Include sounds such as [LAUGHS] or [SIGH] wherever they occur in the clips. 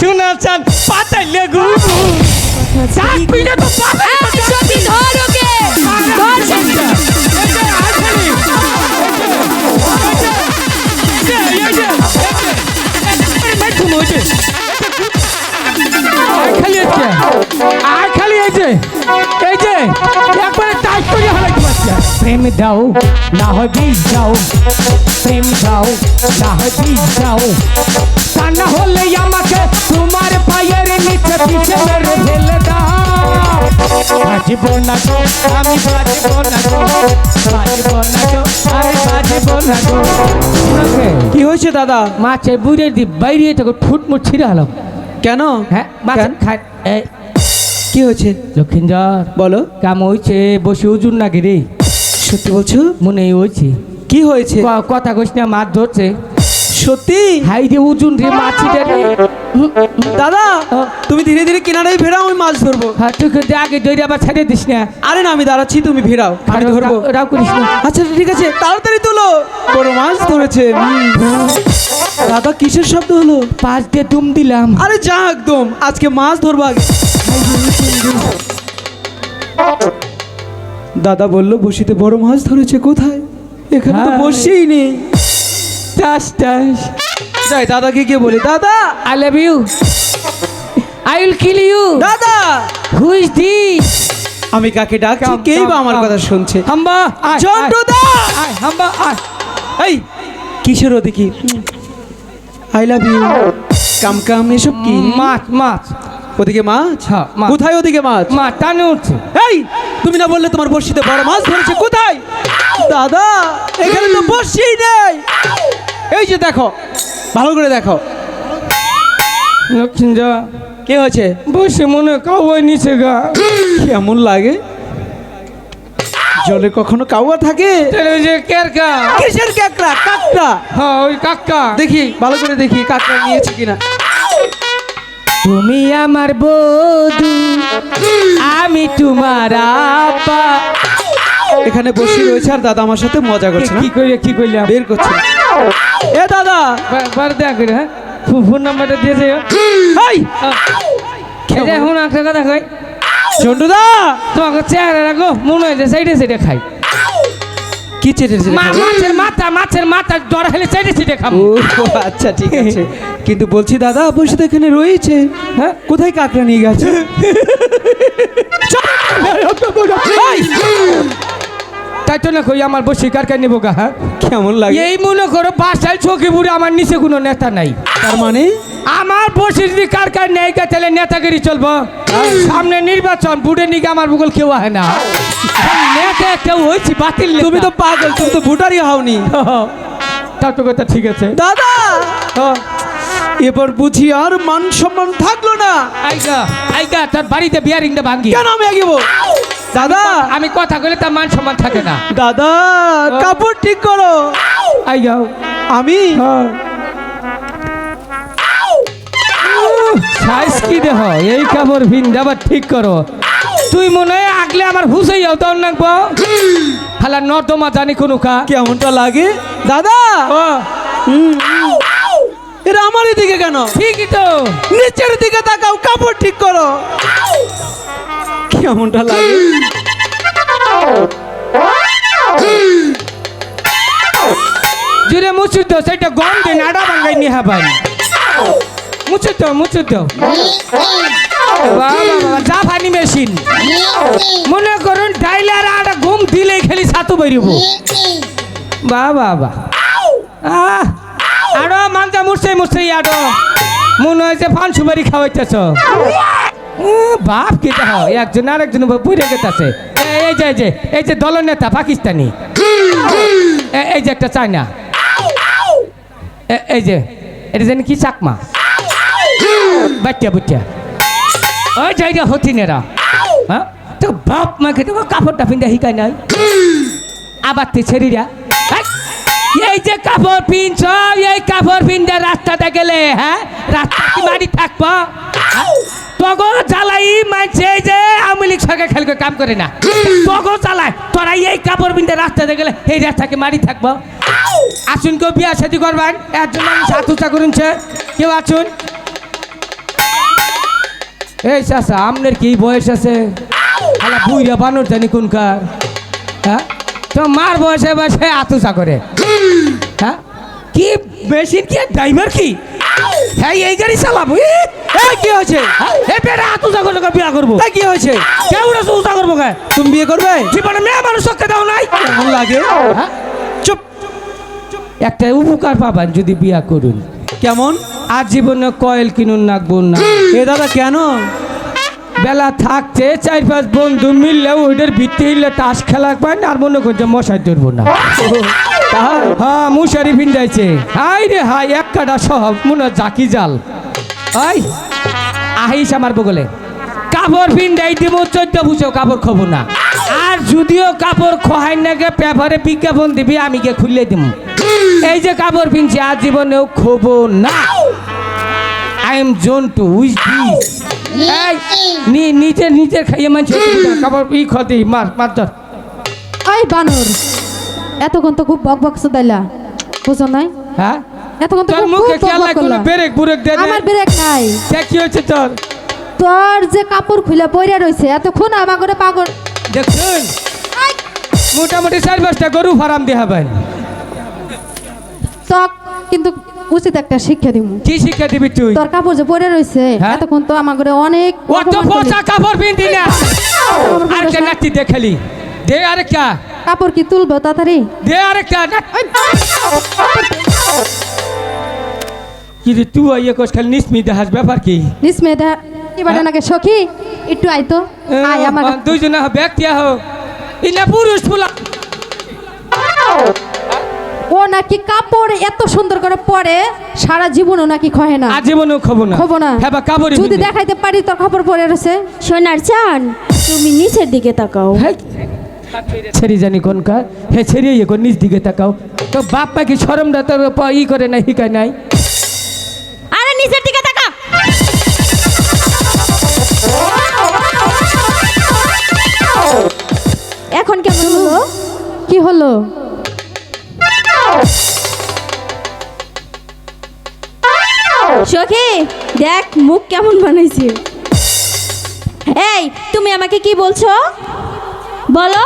শোনা চান পাতাইলে গু চাক পিনে তো ধর ওকে ধর প্রেম দাও না হয় বিষ দাও। প্রেম দাও না হয় বিষ দাও। তা না হলে আমাকে তোমার পায়ের নিচে পিছে মেরে ফেলে দাও। বাজিব না গো আমি বাজিব না গো বাজিব না গো আমি বাজিব না গো। কি হয়েছে দাদা? মাছে বুড়ে দি বাইরে থেকে ঠুট মুট ছিঁড়ে হলাম কেন? হ্যাঁ মাছ? খায় কি হয়েছে? লক্ষিন্দর বলো। কাম হইছে বসে ওজন নাকি রে? সত্যি বলছো? মনে হয়েছে। কি হয়েছে? কথা কইস না মাছ ধরছে। সত্যি? হাই রে উজুন রে মাছিটা রে। দাদা তুমি ধীরে ধীরে কিনারায় ফেরাও আমি মাছ ধরবো। হ্যাঁ তুই আগে দইরে আবার ছেড়ে দিস না? আরে না আমি দাঁড়াচ্ছি তুমি ফেরাও আমি ধরবো। রাও- করিস না। আচ্ছা ঠিক আছে তাড়াতাড়ি তোলো। বড় মাছ ধরেছে দাদা কিসের শব্দ হলো? পাঁচ দিয়ে তুম দিলাম। আরে যা একদম আজকে মাছ ধরবো আগে। দাদা বলল বসিতে বড় মাছ ধরেছে কোথায়? এখানে তো হ্যাঁ। বসেই নেই। টাস টাস। যাই দাদাকে গিয়ে বলি দাদা! I love you I will kill you দাদা! হু ইজ দিস আমি কাকে ডাকছি কেই বা আমার কথা শুনছে? হাম্বা! আয় হাম্বা এই কিসের ওদিকে? আই লাভ ইউ কাম কাম এসব কি? মাছ মাছ। ওদিকে মাছ মাছ। কোথায় ওদিকে মাছ মা টানে উঠছে। এই তুমি না বললে তোমার বড়শিতে বড় মাছ ধরেছে কোথায়? দাদা এখানে তো বড়শিই নেই। এই যে দেখো ভালো করে দেখো। লক্ষিন্দর কে হয়েছে? বসে মনে কাউয়াই নিচে গা। কেমন লাগে? জলে কখনো কাউয়া থাকে? ওই যে কেরকা। কিসের কাকড়া? কাকড়া? হ্যাঁ ওই কাকা দেখি ভালো করে দেখি কাকড়া নিয়েছে কিনা। তুমি আমার বধু আমি তোমার আপা। এখানে বসে রয়েছে আর দাদা আমার সাথে মজা করছে কি কইলে কি কইলে? বের করছে। এ দাদা! বার দেয়া করে হ্যাঁ? ফোন নাম্বারটা দিয়ে যাও এই এই যে এখন একটা কথা কই। চন্ডুদা তোমাকে চেহারা রাখো মনে হয় সাইডে সাইডে খাই। কি চেটেছে মা- মাছের মাথা মাছের মাথা জ্বর হলে সাইডে সাইডে খাব। ও আচ্ছা ঠিক আছে। [LAUGHS] কিন্তু বলছি দাদা বসে তো এখানে রয়েছে। হ্যাঁ কোথায় কাকড়া নিয়ে গেছে? তাই তো না কই আমার বসে কার কার নেব গা হ্যাঁ? কেমন লাগে? এই মনে করো বাসায় চোখে বুড়ে আমার নিচে কোনো নেতা নাই। তার মানে? আমার বসে যদি কার কার নেই গা তাহলে নেতাগিরি চলবো? সামনে নির্বাচন বুড়ে নিকে আমার বুকল কেউ হয় না। নেতা কেউ হয়েছি বাতিল তুমি তো পাগল তুমি তো ভোটারই হওনি। তাও তো কথা ঠিক আছে। দাদা! এবার বুঝি আর মান সম্মান থাকল না। আইগা আইগা তোর বাড়িতে বিয়ারিংটা ভাঙ্গি। কেন আমি আগিব দাদা! আমি কথা বলে তার মান সম্মান থাকে না। দাদা কাপড় ঠিক করো। আইগা আমি? সাইজ কি দেহ? এই কাপড় ভিন আবার ঠিক করো। তুই মনে হয় আগলে আমার হুসেই যাও তোর নাকবো? হালা নর্দমা জানি কোনো কা। কেমনটা লাগে? দাদা! হুম, হুম। এরা আমার দিকে কেন? ঠিকই তো। নিচের দিকে তাকাও কাপড় ঠিক করো। কেমনটা লাগে? জুড়ে তো সেটা গন্ধে নাড়া বাঙ্গাই নিয়ে হাবাই মুচু তো যা পানি মেশিন। মনে করুন ডাইলার আটা ঘুম দিলেই খালি ছাতু বেরিব। বা বাবা আহ। আরও মুসে আরও মনে হয়েছে পান সুপারি খাওয়াইতেছ। বাপ কি হয় একজন আর একজন পুড়ে গেতেছে। এই যে এই যে এই যে দলনেতা পাকিস্তানি। এই যে একটা চায়না। এই যে, এটা জানি কি চাকমা? বাচ্চা, বুচ্চা। ওই জায়গা হতিনেরা। হ্যাঁ? তো বাপ মাকে তো কাপড়টা পিন্ধা শিকায় নাই। আবার তুই ছেড়িরা এই যে কাপড় পিনছ এই কাপড় পিনতে রাস্তাতে গেলে হ্যাঁ? রাস্তা কি বাড়ি থাকব? তগো জ্বালাই মানছে যে আওয়ামী লীগ সরকার খেলকে কাম করে না। তগো জ্বালায় তোরা এই কাপড় পিনতে রাস্তাতে গেলে এই রাস্তাকে মারি থাকব? আসুন কেউ বিয়া সাথী করবেন এর জন্য আমি সাতুচা করুনছে। কেউ আসুন। এই চাষা আপনার কি বয়স আছে? আলা বুইরা বানর জানি কোনকার হ্যাঁ? তো মার বয়সে বয়সে আতুসা করে। হ্যাঁ? কি মেশিন কি? ড্রাইভার কি? হ্যাঁ এই গাড়ি চালাবো। কি হয়েছে? হ্যাঁ, করে বিয়া করব। কি হয়েছে? কেউ উসা করব কে? তুমি বিয়ে করবে? জীবনে মেয়ে মানুষ দাও নাই। কেমন লাগে। হ্যাঁ? চুপ। একটা উপকার পাবেন যদি বিয়া করুন। কেমন? আর জীবনে কয়েল কিনুন নাকবো না। এ দাদা কেন? বেলা থাকতে চার পাঁচ বন্ধু মিললে ওইটার ভিত্তি হইলে তাস খেলা পায় না আর মনে করছে মশাই ধরবো না। হ্যাঁ মুশারি ভিন্দাইছে হাই রে হাই এক কাটা সব মনে জাকি জাল। হাই আহিস আমার বগলে। কাপড় ভিন্দাই দিব চোদ্দ বুঝো কাপড় খবো না। আর যদিও কাপড় খোহাই নাকে পেপারে বিজ্ঞাপন দিবি আমি কে খুললে দিব এই যে কাপড় পিনছি আর জীবনেও খোবো না। I am Jontu with this এই নিজে নিজে খাইয়ে মানছে কাপড় ই খদি মার মার ধর। ওই বানর। এতক্ষণ তো খুব বক বক দাইলা বুঝো নাই? হ্যাঁ? এতক্ষণ তো তোর খুব মুখে খেয়াল নাই কোনো করলা। ব্রেক দে আমার ব্রেক নাই। কে কি হয়েছে তোর? তোর যে কাপড় খুলে পইরা রইছে এতক্ষণ আমার করে পাগল। দেখুন মোটামুটি চার পাঁচটা গরু ফার্ম দিয়ে হবেন তক কিন্তু উচিত একটা শিক্ষা দিব কি শিক্ষা দিবি তুই? তোর কাপড় যে পরে রইছে হ্যাঁ? এতক্ষণ তো আমার করে অনেক ও তো অপমান করলি। পচা কাপড় পিনতি না আর কে নাতি দেখালি? দে আরেকটা কাপড় কি তুলবো তাড়াতাড়ি? দে আরেকটা কি রে তুই ইয়ে কোস খালি নিসমি দেখাস ব্যাপার কি? নিসমে দা এবারে নাকি সখী? একটু আইতো আয় আমার। দুইজনে ব্যক্তি হো ইনা পুরুষ ফুলা। ও নাকি কাপড় এত সুন্দর করে পরে সারা জীবনও নাকি খহে না। আজীবনও খবো না। খবো না। হ্যাঁ কাপড় যদি দেখাইতে পারি তোর কাপড় পরে রয়েছে। সোনার চান তুমি নিচের দিকে তাকাও। ছেড়ে জানি কোনকার হে ছেড়ে ইয়ে কর নিজ দিকে তাকাও। তো বাপ কি সরমটা তোর ই করে নাই হিকায় নাই। আরে নিচের দিকে তাকা এখন কেমন হলো? কি হলো? সখী দেখ মুখ কেমন বানাইছে। এই তুমি আমাকে কি বলছো? বলো।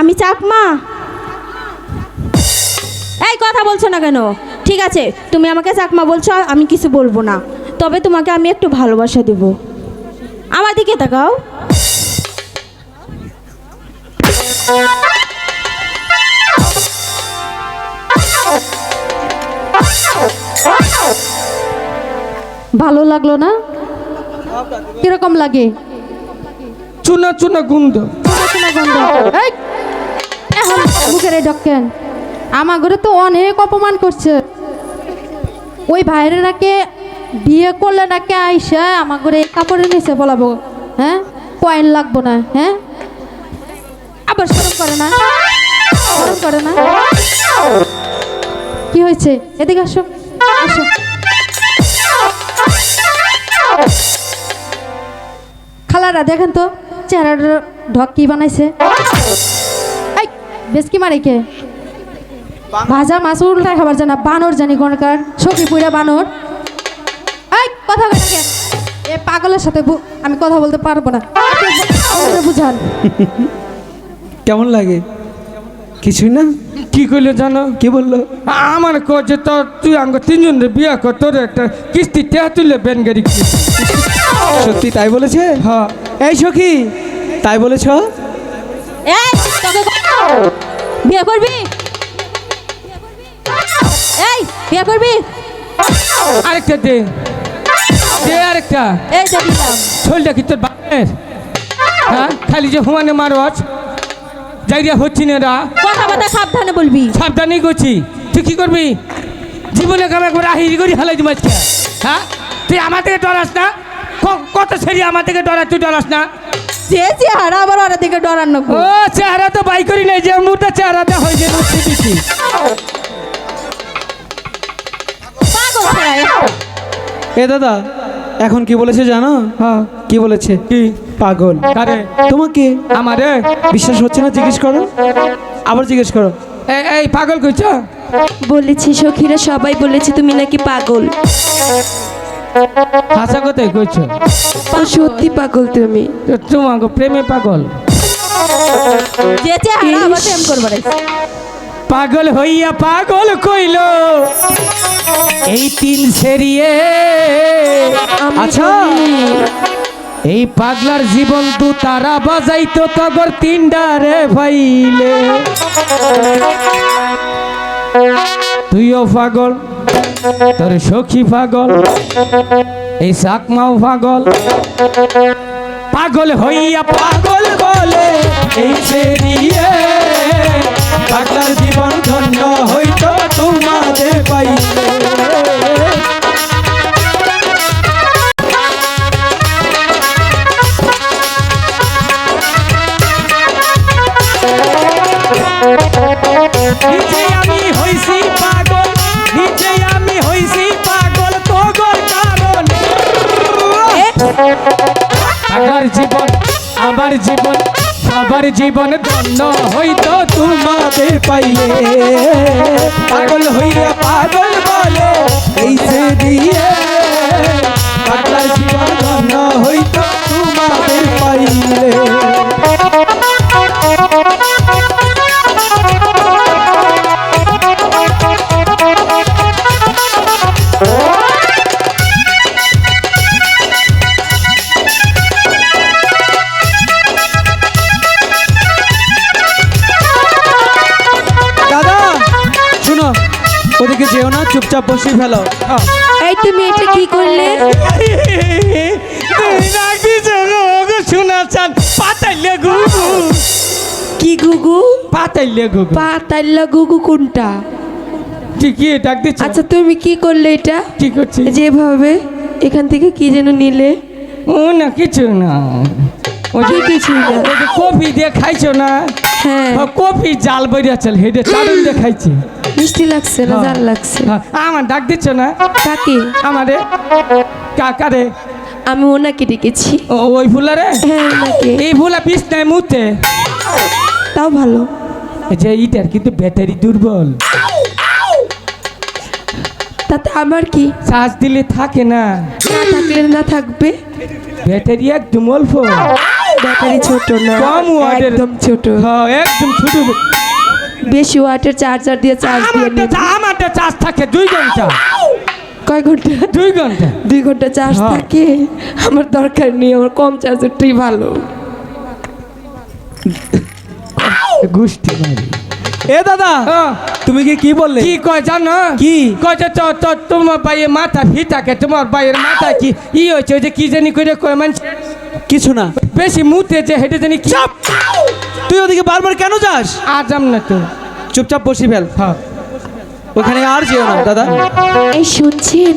আমি চাকমা। এই কথা বলছো না কেন? ঠিক আছে, তুমি আমাকে চাকমা বলছো, আমি কিছু বলব না। তবে তোমাকে আমি একটু ভালোবাসা দেব। আমার দিকে তাকাও। ভালো লাগল না? কীরকম লাগে? চুনা চুনা গুন্দ শোনা গন্ধ। এখন মুখের আমার ঘরে তো অনেক অপমান করছে। ওই ভাইয়ের নাকি বিয়ে করলে নাকি আইসা আমার ঘরে কাপড়ের নিচে বলাবো হ্যাঁ? কয়েন লাগবো না হ্যাঁ? আবার শরম করে না? শরম করে না? কি হয়েছে? এদিকে আসো। আসো। খালারা দেখেন তো চেহারাটা ঢক কি বানাইছে? এই বেশ কি মারে কে? ভাজা মাছ উল্টা খাবার জানা বানর জানি কোনকার সখী পুরা বানর। এই কথা বলে এ পাগলের সাথে বু- আমি কথা বলতে পারব না। আমাকে বুঝান। কেমন লাগে? কিছুই না? কি করল জানো? কি বলল? আমার কো যে তোর তুই আঙ্গ তিনজন বিয়া কর তোর একটা কিস্তি টেহা তুলে বেন গাড়ি সত্যি তাই বলেছে? হ্যাঁ। এই সখী তাই বলেছ? এই তোকে বিয়ে করবি? এই বিয়ে করবি? আরেকটা দে। দে আরেকটা। এই দিলাম শরীরটা কি তোর বাপের। হ্যাঁ খালি যে হুমানে মারোয়াজ যাইরিয়া হচ্ছি না রা। কথা কথা সাবধানে বলবি। সাবধানে করছি। তুই কি করবি? জীবনে কাম একবার আহিরি করি হালাই দিম হ্যাঁ তুই আমার থেকে ডরাস না। কত সেরি আমার থেকে ডরাস তুই ডরাস না। যে চেহারা আবার ওরা থেকে ডরানো ও চেহারা তো বাই করি নাই যে মুটা চেহারাটা হয়ে যেত দিছি। এ দাদা এখন কি বলেছে জানো? হ্যাঁ। কি বলেছে? কি? পাগল। আরে তোমাকে আমারে? বিশ্বাস হচ্ছে না? জিজ্ঞেস করো। আবার জিজ্ঞেস করো। এই পাগল কইছো? বলেছি সখীরা সবাই বলেছে তুমি নাকি পাগল। হাসা কথাই কইছ? সত্যি পাগল তুমি। তোমাকে প্রেমে পাগল। যে চেহারা আবার প্রেম করবার পাগল হইয়া পাগল কইল এই তিন সেরিয়ে। আচ্ছা এই পাগলার জীবন তু তারা বাজাইতো তগর তিনডারে ভাইলে। তুইও পাগল তোর সখী পাগল, এই চাকমাও পাগল। পাগল হইয়া পাগল বলে এই সেরিয়ে পাগলার জীবন ধন্য হইতো তোমাদের পাইলে। জীবন, আমার জীবন, সবার জীবন ধন্য হইতো তোমাদের পাইলে। পাগল হইয়া পাগল বলে, এই সে দিয়ে পাগলার জীবন ধন্য হইতো চুপচাপ বসিয়ে ফেলো। এই তুমি এটা কি করলে? শোনাচ্ছেন পাতাইলে গুগু কি গুগু পাতাইলে গুগু পাতাল্লা গুগু কোনটা? ঠিকই ডাক দিচ্ছ। আচ্ছা তুমি কি করলে এটা? কি করছি? যেভাবে এখান থেকে কি যেন নিলে? ও না কিছু না। ওই যে কফি দিয়ে খাইছো না? হ্যাঁ। ও কফি জাল বেরিয়ে চল হেডে চারুন দিয়ে খাইছি মিষ্টি লাগছে না হ্যাঁ। জাল লাগছে। হ্যাঁ, আমার ডাক দিচ্ছ না? কাকে? আমারে? কাকারে? আমি ওনাকে ডেকেছি। ও ওই ফুলারে? হ্যাঁ ওনাকে। এই ফুলা পিস নাই মুতে। তাও ভালো। এই যে ইটার কিন্তু ব্যাটারি দুর্বল। তাতে আমার কি? চার্জ দিলে থাকে না। না থাকলে না থাকবে। ব্যাটারি একদম অল্প। ব্যাটারি ছোট না কম ওয়াটের একদম ছোট। হ্যাঁ একদম ছোট। বেশি ওয়াটের চার্জার দিয়ে চার্জ দিয়ে। চা- আমারটা চার্জ থাকে দুই ঘণ্টা। কয় ঘণ্টা? দুই ঘণ্টা। দুই ঘণ্টা চার্জ হ্যাঁ। থাকে। আমার দরকার নেই আমার কম চার্জারটাই ভালো। মারি। এ দাদা হ্যাঁ, তুমি কি কি বললে? কি কয় জানো? কি? কয় যে তো তো তোমার বাইয়ের মাথা ফিটাকে তোমার বাইয়ের মাথা কি ই হয়েছে? ওই যে কি জানি করে কয় মানুষ কিছু না। বেশি মুতে যে হেঁটে জানি কি চাপ! তুই ওদিকে বারবার কেন যাস? আর যাম না তো। চুপচাপ বসি ফেল। হ্যাঁ। ওখানে আর যেও না দাদা। এই শুনছেন?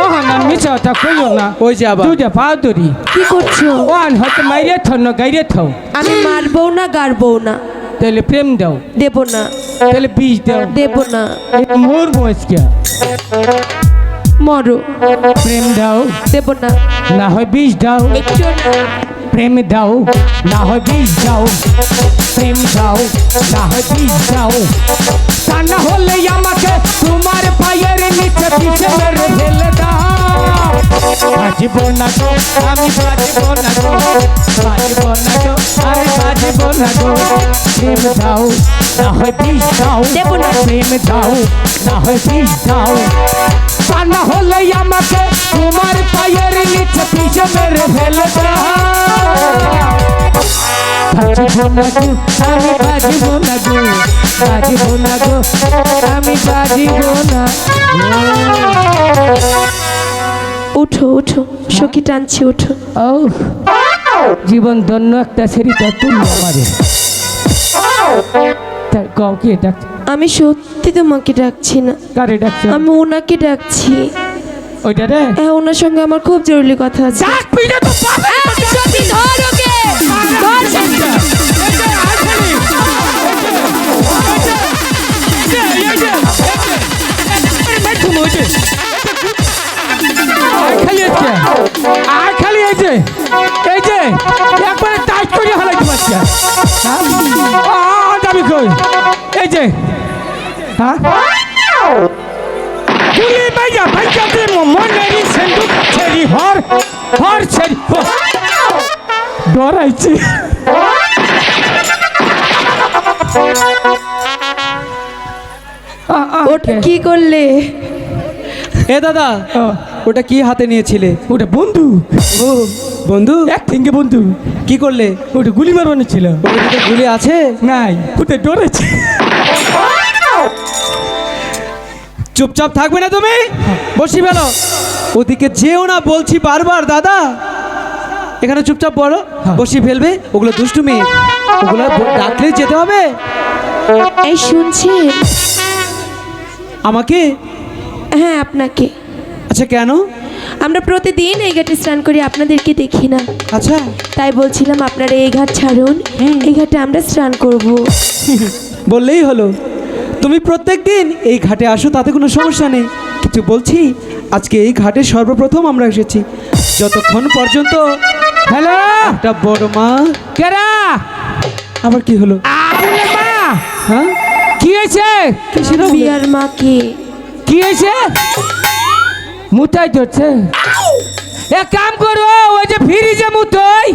ও না মিছা কথা কইও না। ওই যে আবার। দুইটা পা ধরি। কি করছ? হয়তো মাইরে না গাইরে থাও। আমি মারবো না গাড়বো না। তাহলে প্রেম দাও। দেব না। তাহলে বীজ দাও। দেব না। মোর বয়সকে মরো। প্রেম দাও। দেব না। না হয় বীজ দাও। একটু প্রেম দাও। না হয় বীজ দাও। প্রেম দাও। না হয় বীজ দাও। তা না হলে আমাকে তোমার পায়ের নিচে পিছে মেরে ফেলে দাও। বাজিব না গো আমি বাজিব না গো। বাজিব না গো আরে বাজিব না গো। প্রেম দাও। না হয় বীজ দাও। দেব না। প্রেম দাও। না হয় বীজ দাও। তা না হলে আমাকে তোমার পায়ের নিচে পিছে মেরে ফেলে বাজিব না গো আমি বাজিব না গো বাজিব না গো আমি বাজিব না। উঠো উঠো সখী টানছি উঠো। ও জীবন ধন্য একটা সেরিটা তুলল আমাদের। তার কাউকে ডাক আমি সত্যি তোমাকে ডাকছি না কারে ডাকছে আমি ওনাকে ডাকছি ওইটা রে হ্যাঁ ওনার সঙ্গে আমার খুব জরুরি কথা আছে ডাক পিড়ে তো পাবে সত্যি ধর ওকে ধর আর খালি এই যে এই যে একবারে টাইট করে হালাইতে পারছি যাবি কই এই যে হ্যাঁ গুলি বাইয়া বাইয়া দে মনেরি সেন্দুক ছেড়ি হর হর ছেড়ি ডরাইছি ওটা কি করলে? এ দাদা ওটা কি হাতে নিয়েছিলে? ওটা বন্ধু। ও বন্ধু? এক থেকে বন্ধু। কি করলে? ওটা গুলি মারবানি ছিল। ভিতরে গুলি আছে? নাই ওটা ডরেছে। চুপচাপ থাকবে না তুমি? বসি ফেলো ওদিকে যেও না বলছি বারবার দাদা। এখানে চুপচাপ বলো বসি ফেলবে ওগুলো দুষ্টু মেয়ে ওগুলো ডাকলেই যেতে হবে। এই শুনছি। আমাকে? হ্যাঁ আপনাকে। আচ্ছা কেন? আমরা প্রতিদিন এই ঘাটে স্নান করি আপনাদেরকে দেখি না। আচ্ছা। তাই বলছিলাম আপনারা এই ঘাট ছাড়ুন। এই ঘাটে আমরা স্নান করব। বললেই হলো। তুমি প্রত্যেক দিন এই ঘাটে আসো তাতে কোনো সমস্যা নেই। কিছু বলছি আজকে এই ঘাটে সর্বপ্রথম আমরা এসেছি। যতক্ষণ পর্যন্ত হ্যালো? একটা বড় মা কেরা আবার কি হলো? মা? হ্যাঁ? কি হয়েছে? বিয়ার মাকে। কি কি হয়েছে? মুতাই ধরছে। এক কাম করো ওই যে ফ্রিজে মুতই।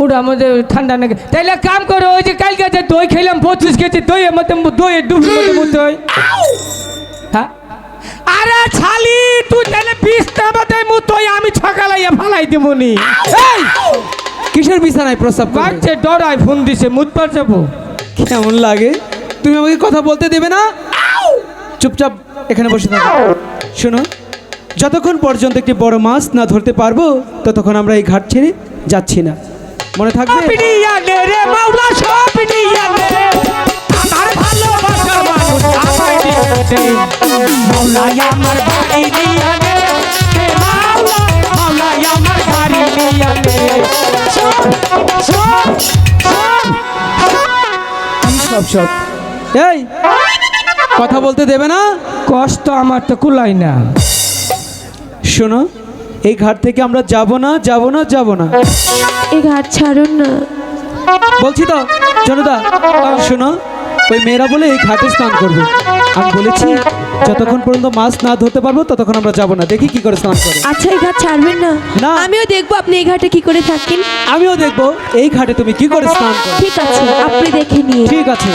ওটা আমাদের ঠান্ডা নাকি? তাইলে কাম করো ওই যে কালকে যে দই খেলাম পঁচিশ কেজি দই মধ্যে দই ডুবির মধ্যে মুতই হ্যাঁ? আরে ছালি তুই তাহলে বিছটা মধ্যে মুতই আমি সকালে ফালাই দেবনি কিসের বিছানায় প্রস্তাব বাচ্চা ডরাই ফোন দিছে মুতবার যাব। কেমন লাগে? তুমি আমাকে কথা বলতে দেবে না? চুপচাপ এখানে বসে থাকো। শোনো যতক্ষণ পর্যন্ত একটি বড় মাছ না ধরতে পারব ততক্ষণ আমরা এই ঘাট ছেড়ে যাচ্ছি না। মনে থাকবে? রে মাওলা সপিনিয়ানে রে আমার ভালোবাসা মানুষ আমায় দিতে মাওলা আমার বাড়ি নিয়ানে। রে মাওলা মাওলা আমার বাড়ি নিয়ানে। সব সব সব? সব সব এই কথা বলতে দেবে না? কষ্ট আমার তো কুলাই না। শোনো এই ঘাট থেকে আমরা যাব না যাব না যাব না। এই ঘাট ছাড়ুন না। বলছি তো জনদা শোনো ওই মেয়েরা বলে এই ঘাটে স্নান করবে। আমি বলেছি যতক্ষণ পর্যন্ত মাছ না ধরতে পারব ততক্ষণ আমরা যাব না। দেখি কি করে স্নান করে। আচ্ছা এই ঘাট ছাড়বেন না। না। আমিও দেখব আপনি এই ঘাটে কি করে থাকেন। আমিও দেখব এই ঘাটে তুমি কি করে স্নান করো। ঠিক আছে আপনি দেখে নিয়ে ঠিক আছে।